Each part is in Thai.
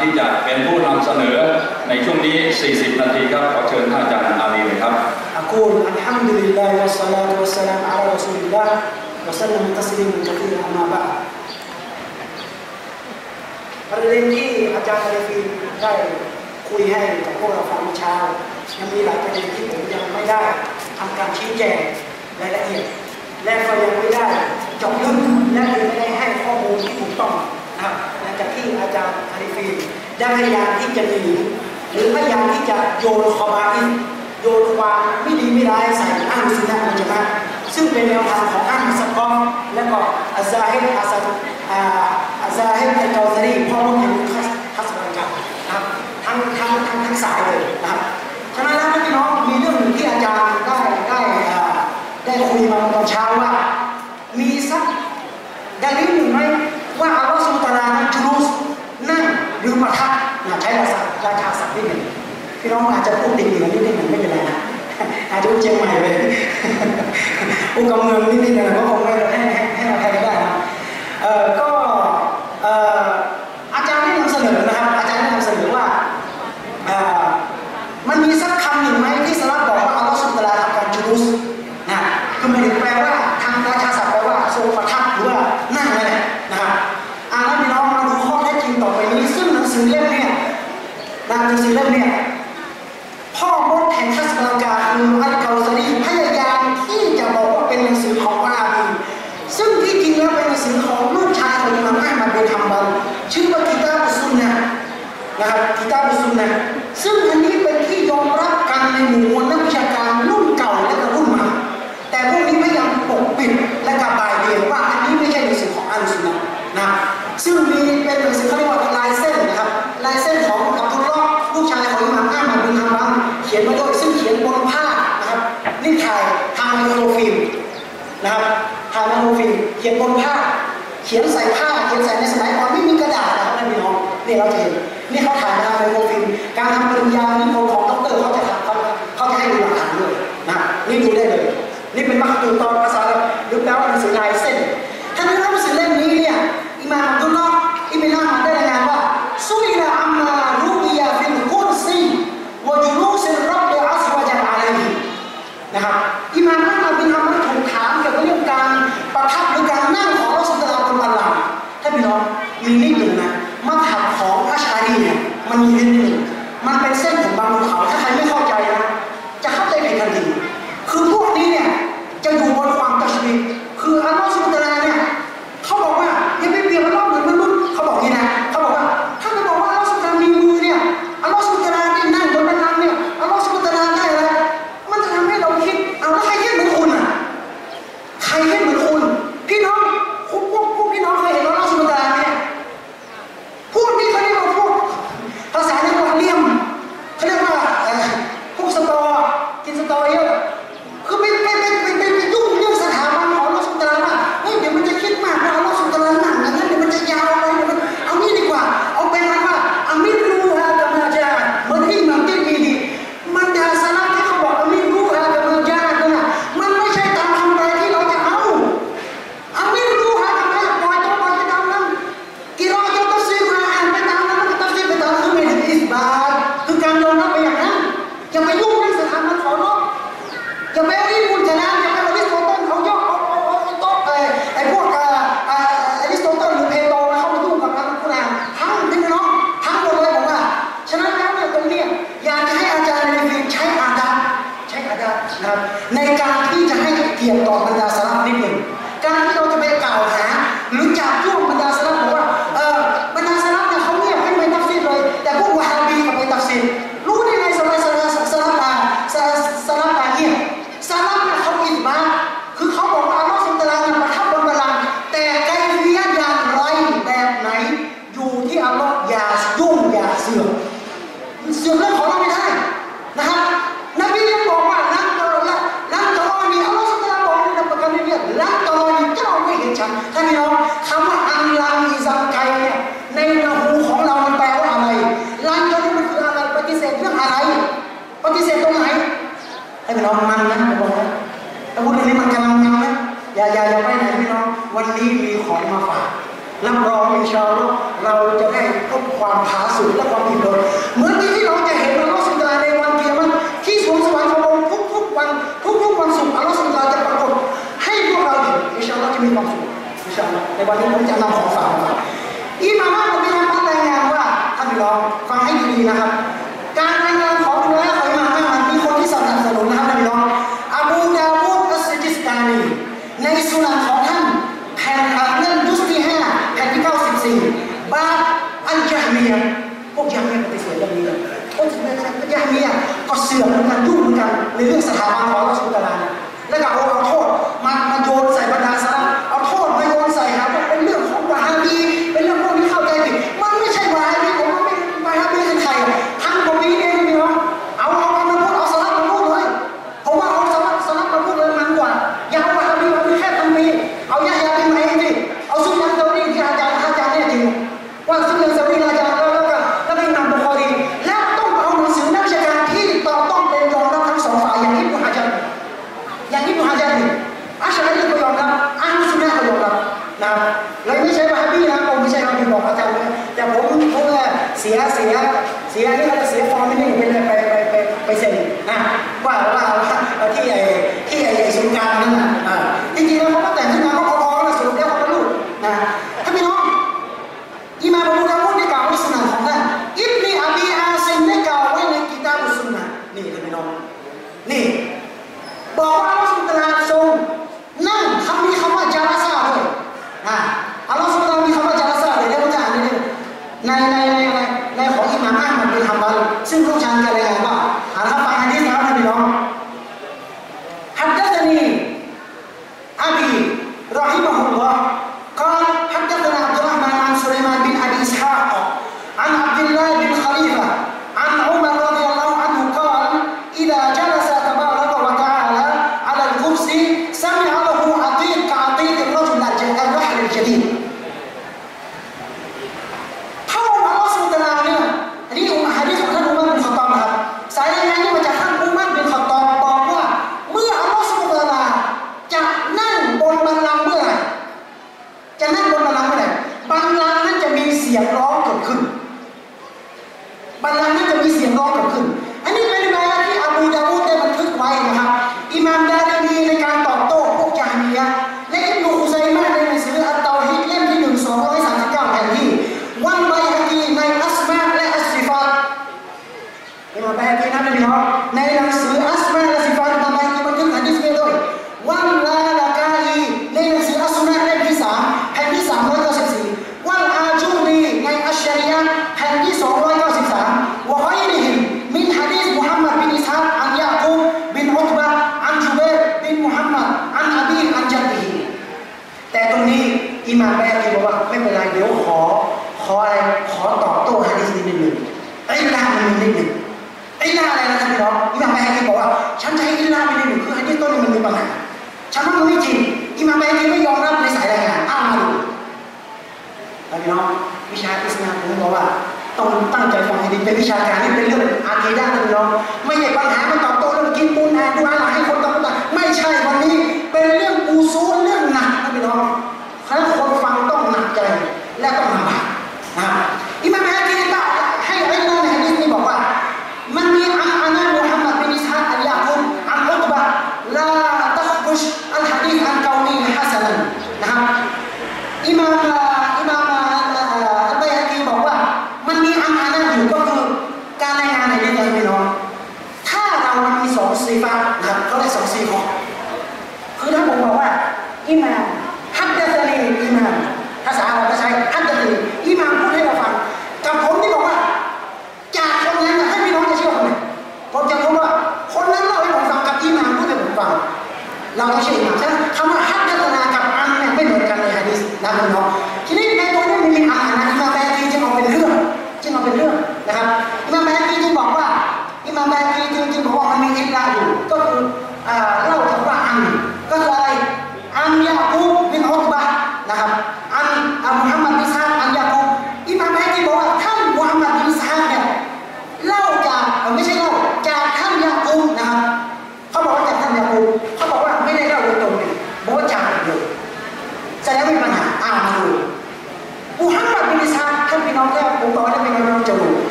ที่จะเป็นผู้นำเสนอในช่วงนี้ 40 นาทีครับขอเชิญท่านอาจารย์อาลีเลยครับ أقول الحمد لله والصلاة والسلام على رسول الله وسلم تسليما كثيرا أما بعد ประเด็นที่อาจารย์อาลีฟีได้คุยให้กับพวกเราฟังเมื่อเช้ายังมีหลายประเด็นที่ผมยังไม่ได้ทำการชี้แจงรายละเอียด และก็ยังไม่ได้เจาะลึกและยังไม่ได้ให้ข้อมูลที่ถูกต้องนะครับหลัง จากที่อาจารย์อาริฟีได้พยายามที่จะหนีหรือพยายามที่จะโยนคอบาอินโยนความไม่ดีไม่ร้ายใส่อ้างสุนัขมันจะมาซึ่งเป็นแนวทางของอ้างสกอมและก็อาซาฮิบอาซาอาอาซาฮิบอัลกอซารีพ่อรุ่นแห่งคัสคัสบันกันนะครับทั้งทั้งทั้งทั้งสายเลยนะครับฉะนั้นแล้วพี่น้องมีเรื่องหนึ่งที่อาจารย์ได้ได้อ่าได้คุยมาตอนเช้าว่า มีสักดาลิลหนึ่งไหมว่าอัลลอฮฺสุลตารานั้นจุลุสนั่ง หรือประทับนะใช้ภาคาราคาสักนิดหนึ่งพี่น้องอาจจะพูดติดเหนือนิดหนึ่งไม่เป็นไรนะอาจจะพูดเชียงใหม่ไปพูดกำเมืองนิดนิดหน่อยก็คงไม่ให้ให้ให้อภัยได้นะเออก็ บนฮัมบัลชื่อว่ากิตาบุซุนนะนะครับกิตาบุซุนนะซึ่งอันนี้เป็นที่ยอมรับกันในหมู่มวลนักวิชาการรุ่นเก่าและก็รุ่นใหม่แต่พวกนี้พยายามปกปิดและกระบายเรียนว่าอันนี้ไม่ใช่หนังสือของอัลสุนนะนะซึ่งมีเป็นหนังสือเขาเรียกว่าลายเส้นนะครับลายเส้นของอับดุลลอฮ์ลูกชายของอิหม่ามอัลมาบินฮัมบัลเขียนมาด้วยซึ่งเขียนบนผ้านะครับนี่ถ่ายทางไมโครฟิล์มนะครับทางไมโครฟิล์มเขียนบนผ้าเขียนใส่ผ้า เขียนใส่ในสมัยก่อนไม่มีกระดาษนะครับท่านพี่น้องนี่เราจะเห็นนี่เขาถ่ายมางไมโมฟิลการทำปริญญานิ ท่านพี่น้องคำว่าอันลังอิซังไกเนี่ยในระหูของเรามันแปลว่าอะไรลังตัวนี้มันคืออะไรปฏิเสธเรื่องอะไร ปฏิเสธตรงไหนให้พี่น้องมันนะผมบอกนะแต่พูดเรื่องนี้มันกำลังมันนะอย่าอย่าอย่าไปไหนพี่น้องวันนี้มีของมาฝากรับรองมีชาอัลลเราจะได้พบความผาสุกและความผิดมเอิบ 关于农家乐。 ล่าล่าล่าที่ไอ้ที่ไอ้สงการนั่นแหละ ฉันจะให้อิลาไปเในหนึ่งคือไอ้ที่ต้นมันมีปัญหาฉันว่ามันไม่จริงอิมามเบกีไม่ยอมรับในสายรายงานอ้าวมาดูแล้วพี่น้องวิชาอิสลามผมบอกว่าต้องตั้งใจฟังให้ดีเป็นวิชาการนี่เป็นเรื่องอาคีด้านนพี่น้องไม่ใช่ปัญหามันตอบโต้เรื่องกินปูนแอนดูอะไรให้คนต่างๆไม่ใช่วันนี้เป็นเรื่องอูซูเรื่องหนักนะพี่น้อง 然后，这是。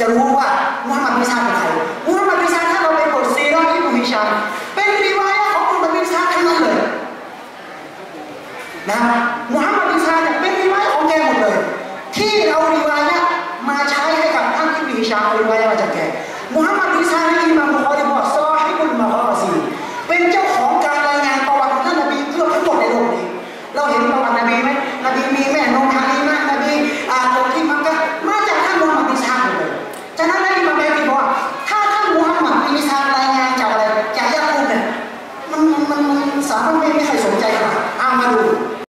จะรู้ว่ามุฮัมมัดไม่ทรา